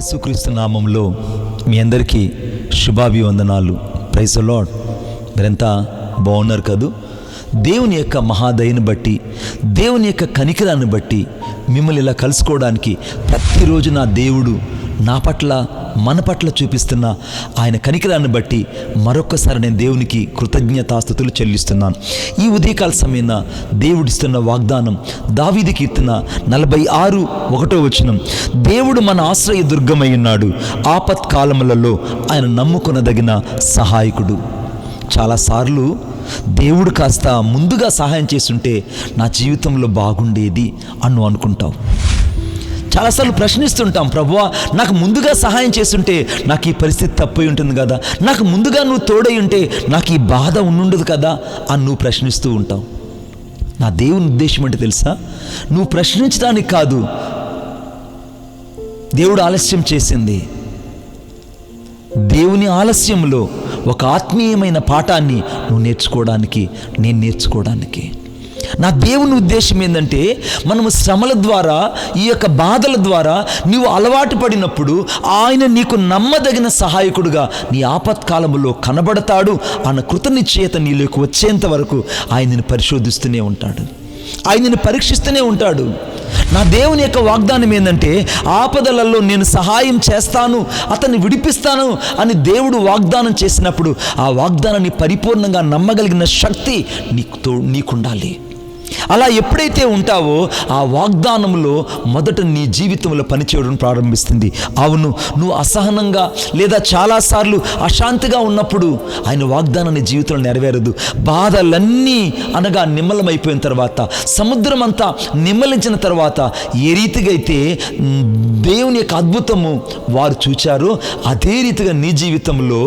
యేసుక్రీస్తు నామంలో మీ అందరికీ శుభాభివందనాలు. ప్రైస్ లాడ్ మీరంతా బాగున్నారు కదూ? దేవుని యొక్క మహాదయను బట్టి దేవుని యొక్క కనికరాన్ని బట్టి మిమ్మల్ని ఇలా కలుసుకోవడానికి ప్రతిరోజు నా దేవుడు నా పట్ల మన పట్ల చూపిస్తున్న ఆయన కనికరాన్ని బట్టి మరొక్కసారి నేను దేవునికి కృతజ్ఞతాస్థుతులు చెల్లిస్తున్నాను. ఈ ఉదయకాల సమయంలో దేవుడిస్తున్న వాగ్దానం దావీది కీర్తన నలభై ఆరు ఒకటో వచనం. దేవుడు మన ఆశ్రయ దుర్గమై ఉన్నాడు. ఆపత్కాలములలో ఆయన నమ్ముకొనదగిన సహాయకుడు. చాలాసార్లు దేవుడు కాస్త ముందుగా సహాయం చేస్తుంటే నా జీవితంలో బాగుండేది అన్ను అనుకుంటావు. చాలాసార్లు ప్రశ్నిస్తుంటాం ప్రభువా నాకు ముందుగా సహాయం చేస్తుంటే నాకు ఈ పరిస్థితి తప్పై ఉంటుంది కదా? నాకు ముందుగా నువ్వు తోడై ఉంటే నాకు ఈ బాధ ఉండుండదు కదా? అని నువ్వు ప్రశ్నిస్తూ ఉంటావు. నా దేవుని ఉద్దేశం అంటే తెలుసా? నువ్వు ప్రశ్నించడానికి కాదు దేవుడు ఆలస్యం చేసింది. దేవుని ఆలస్యంలో ఒక ఆత్మీయమైన పాఠాన్ని నువ్వు నేర్చుకోవడానికి నేను నేర్చుకోవడానికి. నా దేవుని ఉద్దేశం ఏంటంటే మనము శ్రమల ద్వారా ఈ యొక్క బాధల ద్వారా నీవు అలవాటు పడినప్పుడు ఆయన నీకు నమ్మదగిన సహాయకుడుగా నీ ఆపత్కాలములో కనబడతాడు అన్న కృతనిశ్చయత నీలోకి వచ్చేంత వరకు ఆయనని పరిశోధిస్తూనే ఉంటాడు. ఆయనని పరీక్షిస్తూనే ఉంటాడు. నా దేవుని యొక్క వాగ్దానం ఏంటంటే ఆపదలలో నేను సహాయం చేస్తాను అతన్ని విడిపిస్తాను అని దేవుడు వాగ్దానం చేసినప్పుడు ఆ వాగ్దానాన్ని పరిపూర్ణంగా నమ్మగలిగిన శక్తి నీకు తో నీకుండాలి. అలా ఎప్పుడైతే ఉంటావో ఆ వాగ్దానంలో మొదట నీ జీవితంలో పనిచేయడం ప్రారంభిస్తుంది. అవును నువ్వు అసహనంగా లేదా చాలాసార్లు అశాంతిగా ఉన్నప్పుడు ఆయన వాగ్దానాన్ని జీవితంలో నెరవేరదు. బాధలన్నీ అనగా నిమ్మలమైపోయిన తర్వాత సముద్రం అంతా నిమ్మలించిన తర్వాత ఏ రీతిగా అయితే దేవుని యొక్క అద్భుతము వారు చూచారో అదే రీతిగా నీ జీవితంలో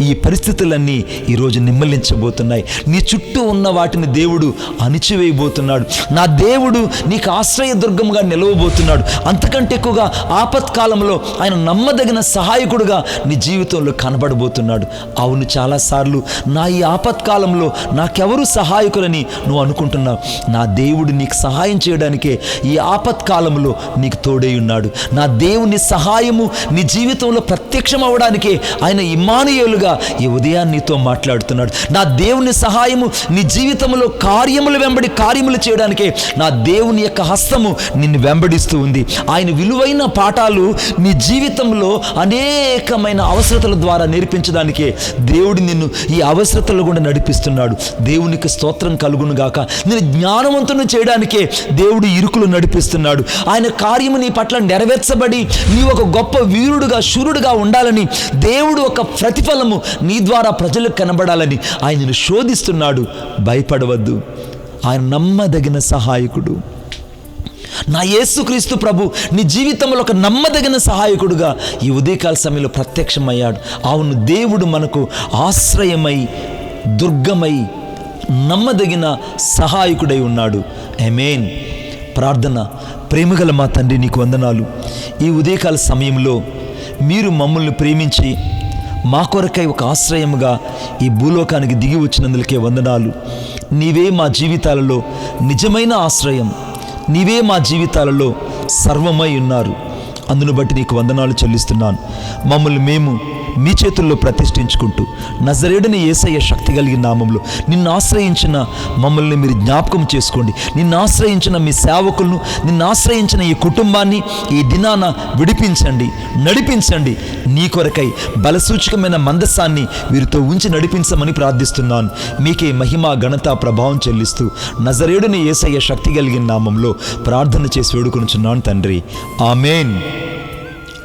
ఈ పరిస్థితులన్నీ ఈరోజు నిమ్మలించబోతున్నాయి. నీ చుట్టూ ఉన్న వాటిని దేవుడు అణిచివేయబోతున్నాడు. నా దేవుడు నీకు ఆశ్రయదుర్గంగా నిలవబోతున్నాడు. అంతకంటే ఎక్కువగా ఆపత్కాలంలో ఆయన నమ్మదగిన సహాయకుడుగా నీ జీవితంలో కనబడబోతున్నాడు. అవును చాలాసార్లు నా ఈ ఆపత్కాలంలో నాకెవరు సహాయకులని నువ్వు అనుకుంటున్నావు? నా దేవుడు నీకు సహాయం చేయడానికే ఈ ఆపత్కాలంలో నీకు తోడై ఉన్నాడు. నా దేవుని సహాయము నీ జీవితంలో ప్రత్యక్షం అవడానికే ఆయన ఇమానుయేలుగా ఈ ఉదయాన్ని నీతో మాట్లాడుతున్నాడు. నా దేవుని సహాయము నీ జీవితంలో కార్యములు వెంబడి కార్యములు చేయడానికే నా దేవుని యొక్క హస్తము నిన్ను వెంబడిస్తూ ఉంది. ఆయన విలువైన పాఠాలు నీ జీవితంలో అనేకమైన అవసరతల ద్వారా నేర్పించడానికే దేవుడు నిన్ను ఈ అవసరతలు కూడా నడిపిస్తున్నాడు. దేవునికి స్తోత్రం కలుగును గాక. నేను జ్ఞానవంతుని చేయడానికే దేవుడు ఇరుకులు నడిపిస్తున్నాడు. ఆయన కార్యము నీ పట్ల నెరవేర్చబడి నీ ఒక గొప్ప వీరుడుగా శూరుడుగా ఉండాలని దేవుడు ఒక ప్రతిఫలము నీ ద్వారా ప్రజలకు కనబడాలని ఆయనను శోధిస్తున్నాడు. భయపడవద్దు. ఆయన నమ్మదగిన సహాయకుడు. నా యేసుక్రీస్తు ప్రభు నీ జీవితంలో ఒక నమ్మదగిన సహాయకుడుగా ఈ ఉదయకాల సమయంలో ప్రత్యక్షమయ్యాడు. అవును దేవుడు మనకు ఆశ్రయమై దుర్గమై నమ్మదగిన సహాయకుడై ఉన్నాడు. ఎమేన్ ప్రార్థన ప్రేమగల మా తండ్రి నీకు వందనాలు. ఈ ఉదయకాల సమయంలో మీరు మమ్మల్ని ప్రేమించి మా కొరకై ఒక ఆశ్రయముగా ఈ భూలోకానికి దిగి వచ్చినందులకే వందనాలు. నీవే మా జీవితాలలో నిజమైన ఆశ్రయం. నీవే మా జీవితాలలో సర్వమై ఉన్నారు. అందును బట్టి నీకు వందనాలు చెల్లిస్తున్నాను. మమ్మల్ని మేము మీ చేతుల్లో ప్రతిష్ఠించుకుంటూ నజరేడని ఏసయ్య శక్తి కలిగిన నామంలో నిన్ను ఆశ్రయించిన మమ్మల్ని మీరు జ్ఞాపకం చేసుకోండి. నిన్ను ఆశ్రయించిన మీ సేవకులను నిన్ను ఆశ్రయించిన ఈ కుటుంబాన్ని ఈ దినాన విడిపించండి నడిపించండి. నీ కొరకై బలసూచకమైన మందస్సాన్ని వీరితో ఉంచి నడిపించమని ప్రార్థిస్తున్నాను. మీకే మహిమ ఘనత ప్రభావం చెల్లిస్తూ నజరేడుని ఏసయ్య శక్తి కలిగిన నామంలో ప్రార్థన చేసి వేడుకొనుచున్నాను తండ్రి. ఆమెన్.